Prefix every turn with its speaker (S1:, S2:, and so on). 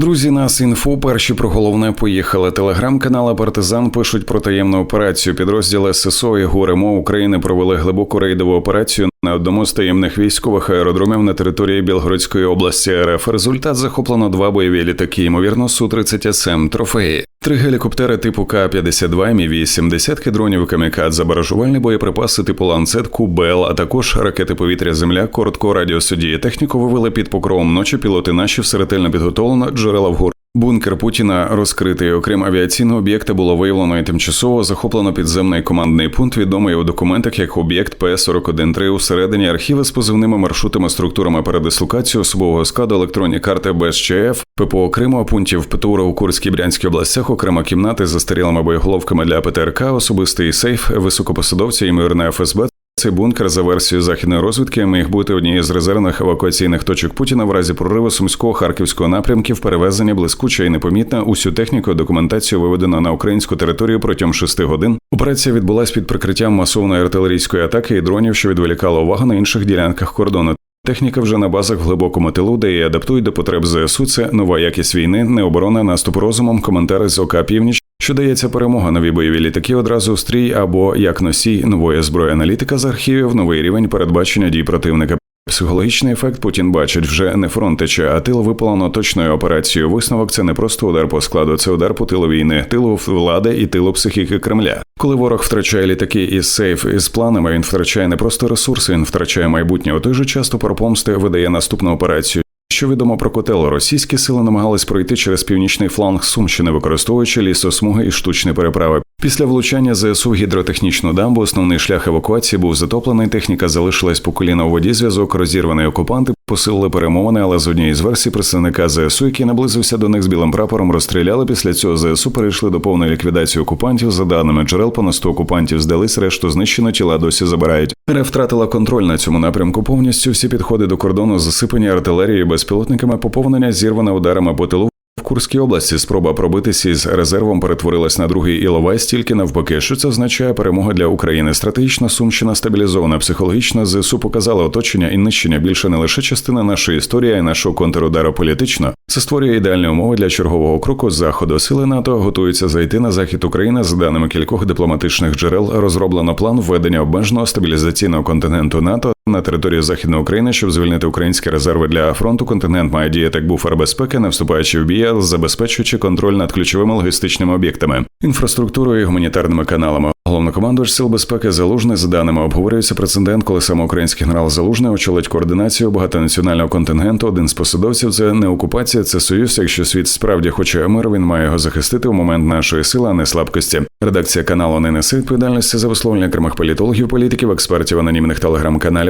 S1: Друзі, нас інфо перші про головне поїхали. Телеграм-канали Партизан пишуть про таємну операцію. Підрозділи ССО і ГУРМО України провели глибоку рейдову операцію на одному з таємних військових аеродромів на території Білгородської області РФ. Результат захоплено два бойові літаки, ймовірно, су 30 СМ трофеї. Три гелікоптери типу К-52, Мі-8, десятки дронів камікадзе, баражувальні боєприпаси типу ланцет, Кубел, а також ракети повітря Земля, коротко радіосудії. Техніку вивели під покровом ночі. Пілоти наші все ретельно підготовлено, джерела вгору. Бункер Путіна розкритий. Окрім авіаційного об'єкта було виявлено і тимчасово захоплено підземний командний пункт, відомий у документах як об'єкт П-41-3 усередині архіви з позивними маршрутами, структурами передислокації особового складу, електронні карти без ЧФ, ППО Криму, пунктів ПТУРа у Курській Брянській областях, окрема кімнати з застарілими боєголовками для ПТРК, особистий сейф, високопосадовця і мирне ФСБ. Цей бункер за версією західної розвідки міг бути однією з резервних евакуаційних точок Путіна в разі прориву сумського харківського напрямків, перевезення блискуче і непомітна. Усю техніку документацію виведено на українську територію протягом шести годин. Операція відбулась під прикриттям масовної артилерійської атаки і дронів, що відволікало увагу на інших ділянках кордону. Техніка вже на базах в глибокому тилу, де її адаптують до потреб ЗСУ. Це нова якість війни, не оборона, наступ розумом, коментари з ОК Північ. Що дається перемога нові бойові літаки одразу стрій або як носій нової зброї аналітика з архівів, новий рівень передбачення дій противника. Психологічний ефект Путін бачить вже не фронт тече, а тил випалено точною операцією. Висновок це не просто удар по складу, це удар по тилу війни, тилу влади і тилу психіки Кремля. Коли ворог втрачає літаки із сейф із планами, він втрачає не просто ресурси, він втрачає майбутнє. У той же часто про помсти видає наступну операцію. Що відомо про котел, російські сили намагались пройти через північний фланг Сумщини, використовуючи лісосмуги і штучні переправи. Після влучання ЗСУ гідротехнічну дамбу основний шлях евакуації був затоплений. Техніка залишилась по коліна у воді. Зв'язок розірваний окупанти посилили перемовини, але з однієї з версій представника ЗСУ, який наблизився до них з білим прапором, розстріляли. Після цього ЗСУ перейшли до повної ліквідації окупантів. За даними джерел, понад 100 окупантів здались, решту знищено тіла досі забирають. РФ втратила контроль на цьому напрямку. Повністю всі підходи до кордону засипані артилерією безпілотниками, поповнення зірване ударами по тилу. Курській області спроба пробитися із резервом перетворилась на другий Іловай, стільки навпаки, що це означає перемога для України. Стратегічна сумщина стабілізована, психологічно ЗСУ показала оточення і нищення більше не лише частина нашої історії, а й нашого контрудару політично. Це створює ідеальні умови для чергового кроку заходу. Сили НАТО готуються зайти на захід України. За даними кількох дипломатичних джерел, розроблено план введення обмеженого стабілізаційного континенту НАТО. На території західної України, щоб звільнити українські резерви для фронту, континент має діяти як буфер безпеки, не вступаючи в бій, але забезпечуючи контроль над ключовими логістичними об'єктами, інфраструктурою і гуманітарними каналами. Головнокомандувач сил безпеки Залужний за даними обговорюється прецедент, коли саме український генерал Залужний очолить координацію багатонаціонального контингенту. Один з посадовців це не окупація, це союз. Якщо світ справді хоче мир, він має його захистити у момент нашої сили, а не слабкості. Редакція каналу не несе відповідальності за висловлення окремих політологів, політиків, експертів, анонімних телеграм-каналів.